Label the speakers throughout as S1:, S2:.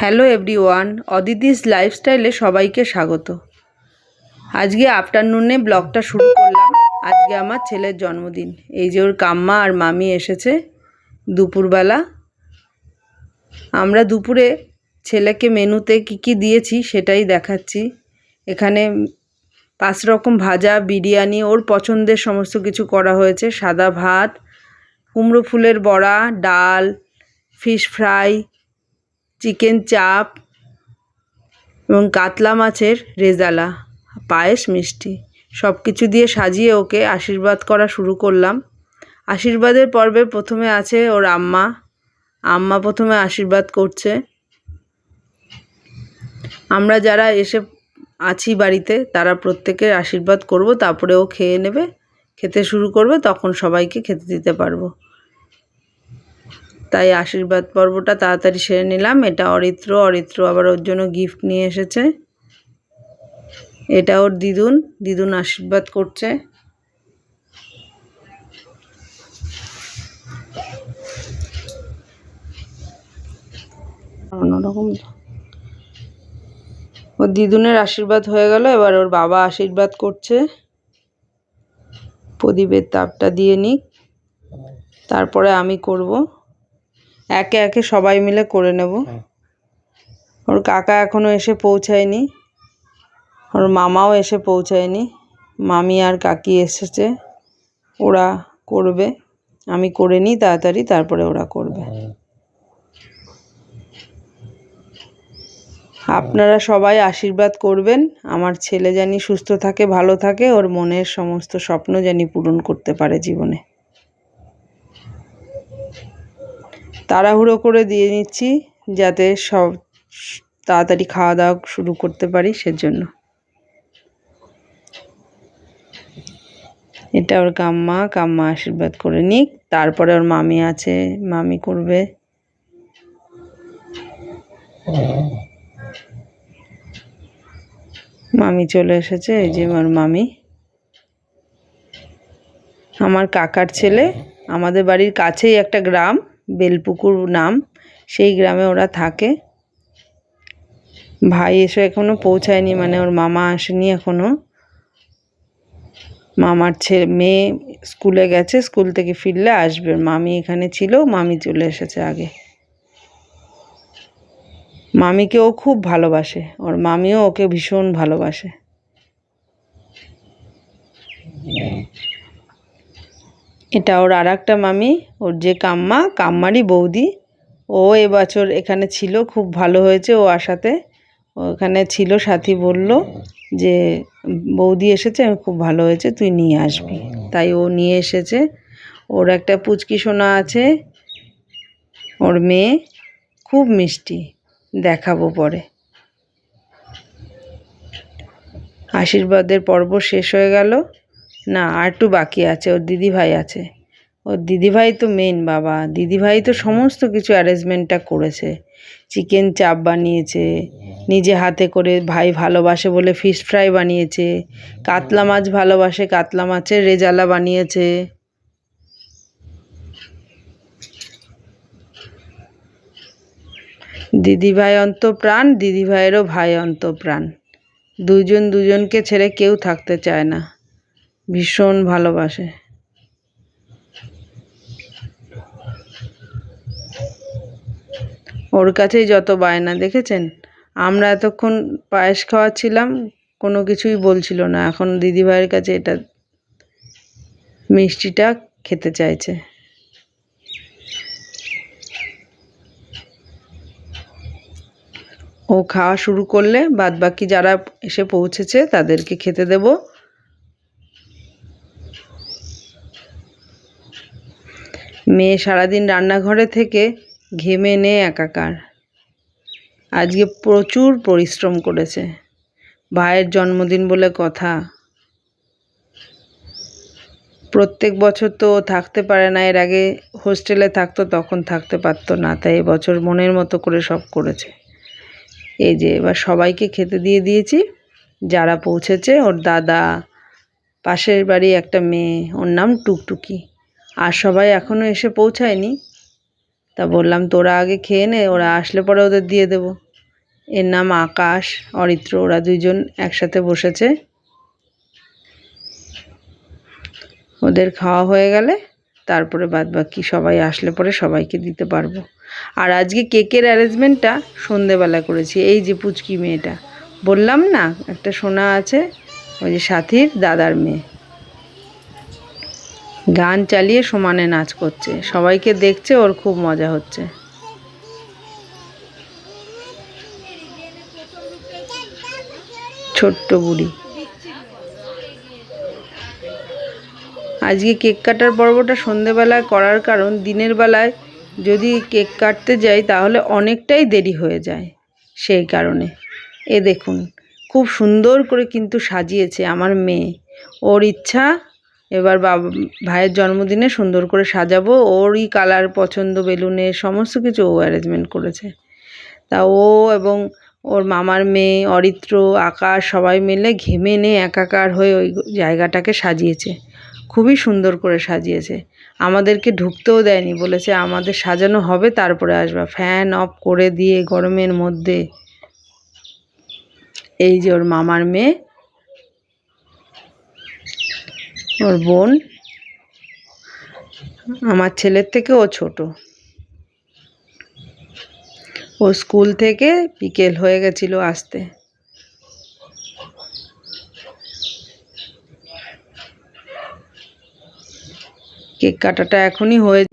S1: Hello every one Aditi's লাইফস্টাইলে সবাইকে স্বাগত। আজকে আফটারনুনে ব্লগটা শুরু করলাম। আজকে আমার ছেলের জন্মদিন। এই যে ওর কাম্মা আর মামি এসেছে দুপুরবেলা। আমরা দুপুরে ছেলেকে মেনুতে কি কি দিয়েছি সেটাই দেখাচ্ছি। এখানে পাঁচ রকম ভাজা, বিরিয়ানি, ওর পছন্দের সমস্ত কিছু করা হয়েছে। সাদা ভাত, কুমড়ো ফুলের বড়া, ডাল ফিশ ফ্রাই, চিকেন চাপ এবং কাতলা মাছের রেজালা, পায়েস মিষ্টি। সব কিছু দিয়ে সাজিয়ে ওকে আশীর্বাদ করা শুরু করলাম। আশীর্বাদের পর্বে প্রথমে আছে ওর আম্মা। আম্মা প্রথমে আশীর্বাদ করছে। আমরা যারা এসে আছি বাড়িতে, তারা প্রত্যেকের আশীর্বাদ করব, তারপরে ও খেয়ে নেবে, খেতে শুরু করবে, তখন সবাইকে খেতে দিতে পারব। তাই আশীর্বাদ পর্বটা তাড়াতাড়ি সেরে নিলাম। এটা অরিত্র অরিত্র আবার ওর জন্য গিফট নিয়ে এসেছে। এটা ওর দিদুন দিদুন আশীর্বাদ করছে। অন্যরকম। ওর দিদুনের আশীর্বাদ হয়ে গেল, এবার ওর বাবা আশীর্বাদ করছে। প্রদীপের তাপটা দিয়ে নিক। তারপরে আমি করব। একে একে সবাই মিলে করে নেব। ওর কাকা এখনও এসে পৌঁছায়নি। ওর মামাও এসে পৌঁছায়নি। মামি আর কাকি এসেছে। ওরা করবে। আমি করে নিই তাড়াতাড়ি তারপরে ওরা করবে। আপনারা সবাই আশীর্বাদ করবেন। আমার ছেলে জানি সুস্থ থাকে ভালো থাকে। ওর মনের সমস্ত স্বপ্ন জানি পূরণ করতে পারে জীবনে। তাড়াহুড়ো করে দিয়ে নিচ্ছি যাতে সব তাড়াতাড়ি খাওয়া দাওয়া শুরু করতে পারি সেজন্য। এটা ওর কাম্মা কাম্মা আশীর্বাদ করে নিক। তারপরে ওর মামি আছে, মামি করবে। মামি চলে এসেছে, এই যে আমার মামি। আমার কাকার ছেলে, আমাদের বাড়ির কাছেই একটা গ্রাম। বেলপুকুর নাম, সেই গ্রামে ওরা থাকে। ভাই এসে এখনও পৌঁছায়নি মানে ওর মামা আসেনি এখনও মামার ছেলে মেয়ে স্কুলে গেছে, স্কুল থেকে ফিরলে আসবে। মামি এখানে ছিল, মামি চলে এসেছে আগে। মামিকে ও খুব ভালোবাসে, ওর মামিও ওকে ভীষণ ভালোবাসে। এটা ওর আর একটা মামি, ওর যে কাম্মা, কাম্মারই বৌদি। ও এবছর এখানে ছিল, খুব ভালো হয়েছে ও আসাতে। ওখানে ছিল, সাথী বলল যে, বৌদি এসেছে, খুব ভালো হয়েছে, তুই নিয়ে আসবি। তাই ও নিয়ে এসেছে। ওর একটা পুচকি সোনা আছে, ওর মেয়ে। খুব মিষ্টি, দেখাবো পরে। আশীর্বাদের পর্ব শেষ হয়ে গেল। না, আর একটু বাকি আছে, ওর দিদিভাই আছে। ওর দিদিভাই তো মেন বাবা। দিদিভাই তো সমস্ত কিছু অ্যারেঞ্জমেন্টটা করেছে। চিকেন চাপ বানিয়েছে, নিজে হাতে করে ভাই ভালোবাসে বলে ফিশ ফ্রাই বানিয়েছে, কাতলা মাছ ভালোবাসে, কাতলা মাছের রেজালা বানিয়েছে। দিদিভাই অন্ত প্রাণ দিদিভাইয়েরও ভাই অন্ত প্রাণ দুজন দুজনকে ছেড়ে কেউ থাকতে চায় না। ভীষণ ভালোবাসে। ওর কাছেই যত বায়না, দেখেছেন? আমরা এতক্ষণ পায়েস খাওয়াচ্ছিলাম, কোনো কিছুই বলছিল না। এখন দিদিভাইয়ের কাছে এটা মিষ্টিটা খেতে চাইছে। ও খাওয়া শুরু করলে বাদ বাকি যারা এসে পৌঁছেছে, তাদেরকে খেতে দেব। মেয়ে সারাদিন রান্নাঘরে থেকে ঘেমে নে একাকার। আজকে প্রচুর পরিশ্রম করেছে। ভাইয়ের জন্মদিন বলে কথা। প্রত্যেক বছর তো থাকতে পারে না, এর আগে হোস্টেলে থাকতো, তখন থাকতে পারতো না, তাই এবছর মনের মতো করে সব করেছে। এই যে, এবার সবাইকে খেতে দিয়ে দিয়েছি। যারা পৌঁছেছে, ওর দাদা, পাশের বাড়ি একটা মেয়ে, ওর নাম টুকটুকি। আর সবাই এখনও এসে পৌঁছায়নি। তা বললাম, তোরা আগে খেয়ে নে, ওরা আসলে পরে ওদের দিয়ে দেবো। এর নাম আকাশ, অরিত্র, ওরা দুইজন একসাথে বসেছে। ওদের খাওয়া হয়ে গেলে তারপরে বাদ বাকি সবাই আসলে পরে সবাইকে দিতে পারব। আর আজকে কেকের অ্যারেঞ্জমেন্টটা সন্ধেবেলা করেছি, এই যে পুচকি মেয়েটা। বললাম না, একটা সোনা আছে, ওই যে সাথীর দাদার মেয়ে। গান চালিয়ে সমানে নাচ করছে। সবাইকে দেখছে, ওর খুব মজা হচ্ছে। ছোট্ট বুড়ি। আজকে কেক কাটার পর্বটা সন্ধেবেলায় করার কারণ, দিনের বেলায় যদি কেক কাটতে যাই, তাহলে অনেকটাই দেরি হয়ে যায় সেই কারণে। এ দেখুন, খুব সুন্দর করে কিন্তু সাজিয়েছে আমার মেয়ে। ওর ইচ্ছা এবার বাবা, ভাইয়ের জন্মদিনে সুন্দর করে সাজাবো, ওরই কালার পছন্দ বেলুনের সমস্ত কিছু ও অ্যারেঞ্জমেন্ট করেছে। তা ও এবং ওর মামার মেয়ে, অরিত্র, আকাশ সবাই মিলে ঘেমে নে একাকার হয়ে ওই জায়গাটাকে সাজিয়েছে। খুবই সুন্দর করে সাজিয়েছে। আমাদেরকে ঢুকতেও দেয়নি, বলেছে আমাদের সাজানো হবে, তারপরে আসবা। ফ্যান অফ করে দিয়ে গরমের মধ্যে। এই যে ওর মামার মেয়ে ওর বোন। আমার ছেলের থেকে ও ছোট। ও স্কুল থেকে বিকেল হয়ে গেছিল আসতে। কেক কাটাটা এখনই হয়ে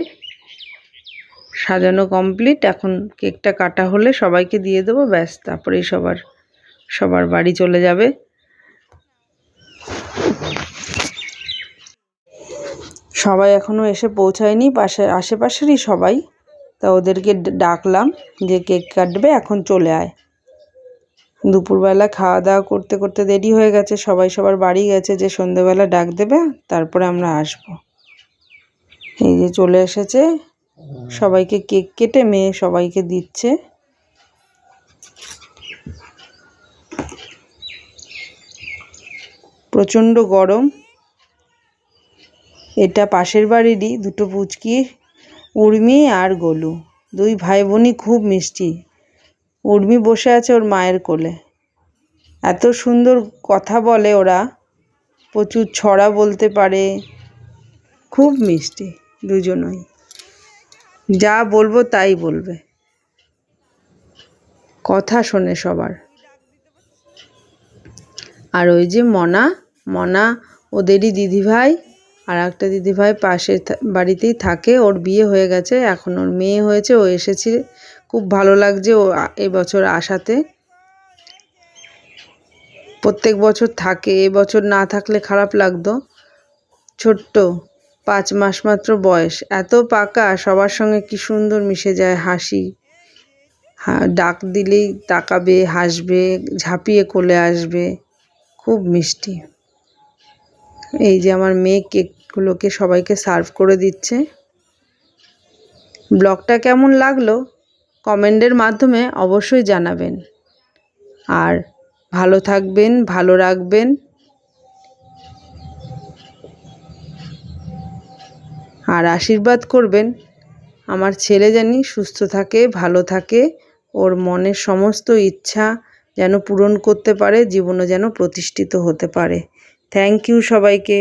S1: সাজানো কমপ্লিট। এখন কেকটা কাটা হলে সবাইকে দিয়ে দেবো, ব্যাস, তারপরেই সবার সবার বাড়ি চলে যাবে। সবাই এখনও এসে পৌঁছায়নি, পাশে, আশেপাশেরই সবাই। তা ওদেরকে ডাকলাম যে কেক কাটবে, এখন চলে আয়। দুপুরবেলা খাওয়া দাওয়া করতে করতে দেরি হয়ে গেছে, সবাই সবার বাড়ি গেছে যে সন্ধেবেলা ডাক দেবে, তারপরে আমরা আসব। এই যে চলে এসেছে, সবাইকে কেক কেটে মেয়ে সবাইকে দিচ্ছে। প্রচণ্ড গরম এটা পাশের বাড়িরই দুটো পুচকি, উর্মি আর গোলু। দুই ভাই বোনই খুব মিষ্টি। উর্মি বসে আছে ওর মায়ের কোলে। এত সুন্দর কথা বলে ওরা। প্রচুর ছড়া বলতে পারে। খুব মিষ্টি দুজনই। যা বলব তাই বলবে। কথা শোনে সবার। আর ওই যে মনা মনা ওদেরই দিদিভাই। আর একটা দিদিভাই পাশে থা- বাড়িতেই থাকে, ওর বিয়ে হয়ে গেছে, এখন ওর মেয়ে হয়েছে, ও এসেছে। খুব ভালো লাগছে ও এবছর আসাতে। প্রত্যেক বছর থাকে এবছর না থাকলে খারাপ লাগতো। ছোট্ট, পাঁচ মাস মাত্র বয়স, এত পাকা, সবার সঙ্গে কি সুন্দর মিশে যায় হাসি। ডাক দিলেই তাকাবে, হাসবে, ঝাঁপিয়ে কোলে আসবে, খুব মিষ্টি। এই যে আমার মেয়ে কেকগুলোকে সবাইকে সার্ভ করে দিচ্ছে। ব্লগটা কেমন লাগল? কমেন্টের মাধ্যমে অবশ্যই জানাবেন। আর ভালো থাকবেন, ভালো রাখবেন। আর আশীর্বাদ করবেন। আমার ছেলে জানি সুস্থ থাকে, ভালো থাকে। ওর মনের সমস্ত ইচ্ছা যেন পূরণ করতে পারে জীবনে যেন প্রতিষ্ঠিত হতে পারে। থ্যাংক ইউ সবাইকে।